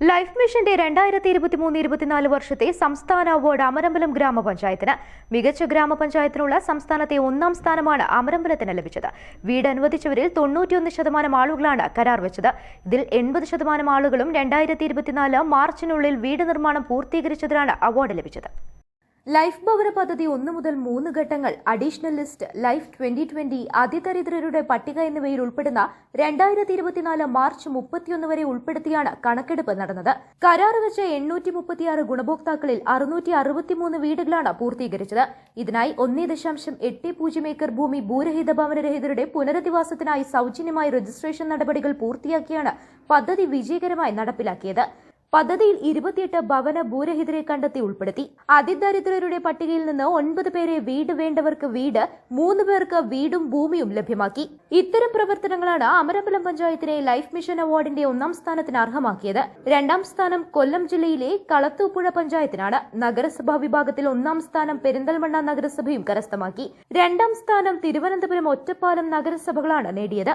Life മിഷന്റെ രണ്ടായിരത്തി ഇരുപത്തി മൂന്ന് ഇരുപത്തിനാല് വർഷത്തെ സംസ്ഥാന അവാർഡ് അമരമ്പലം ഗ്രാമപഞ്ചായത്തിന്. മികച്ച ഗ്രാമപഞ്ചായത്തിനുള്ള സംസ്ഥാനത്തെ ഒന്നാം സ്ഥാനമാണ് അമരമ്പലത്തിന് ലഭിച്ചത്. വീട് അനുവദിച്ചവരിൽ തൊണ്ണൂറ്റിയൊന്ന് ശതമാനം ആളുകളാണ് കരാർ വെച്ചത്. ഇതിൽ എൺപത് ശതമാനം ആളുകളും രണ്ടായിരത്തി ഇരുപത്തിനാല് മാർച്ചിനുള്ളിൽ വീട് നിർമ്മാണം പൂർത്തീകരിച്ചതിനാണ് അവാർഡ് ലഭിച്ചത്. ലൈഫ് ഭവന പദ്ധതി ഒന്ന് മുതൽ മൂന്ന് ഘട്ടങ്ങൾ additional list life twenty twenty അതിദരിദ്രരുടെ പട്ടിക എന്നിവയിൽ ഉൾപ്പെടുന്ന രണ്ടായിരത്തി ഇരുപത്തിനാല് മാർച്ച് മുപ്പത്തിയൊന്ന് വരെ ഉൾപ്പെടുത്തിയാണ് കണക്കെടുപ്പ് നടന്നത്. കരാർ വെച്ച എണ്ണൂറ്റി മുപ്പത്തിയാറ് ഗുണഭോക്താക്കളിൽ അറുന്നൂറ്റി അറുപത്തിമൂന്ന് വീടുകളാണ് പൂർത്തീകരിച്ചത്. ഇതിനായി ഒന്നേ ദശാംശം എട്ട് പൂജ്യം ഏക്കർ ഭൂമി ഭൂരഹിത ഭവനരഹിതരുടെ പുനരധിവാസത്തിനായി സൗജന്യമായി രജിസ്ട്രേഷൻ നടപടികൾ പൂർത്തിയാക്കിയാണ് പദ്ധതി വിജയകരമായി നടപ്പിലാക്കിയത്. പദ്ധതിയിൽ ഇരുപത്തിയെട്ട് ഭവന ഭൂരഹിതരെ കണ്ടെത്തി ഉൾപ്പെടുത്തി. അതിദരിദ്രരുടെ പട്ടികയിൽ നിന്ന് ഒൻപത് പേരെ വീട് വേണ്ടവർക്ക് വീട് മൂന്ന് പേർക്ക് വീടും ഭൂമിയും ലഭ്യമാക്കി. ഇത്തരം പ്രവർത്തനങ്ങളാണ് അമരമ്പലം പഞ്ചായത്തിനെ ലൈഫ് മിഷൻ അവാർഡിന്റെ ഒന്നാം സ്ഥാനത്തിന് അർഹമാക്കിയത്. രണ്ടാം സ്ഥാനം കൊല്ലം ജില്ലയിലെ കളത്തൂപ്പുഴ പഞ്ചായത്തിനാണ്. നഗരസഭാ വിഭാഗത്തിൽ ഒന്നാം സ്ഥാനം പെരിന്തൽമണ്ണ നഗരസഭയും കരസ്ഥമാക്കി. രണ്ടാം സ്ഥാനം തിരുവനന്തപുരം ഒറ്റപ്പാലം നഗരസഭകളാണ് നേടിയത്.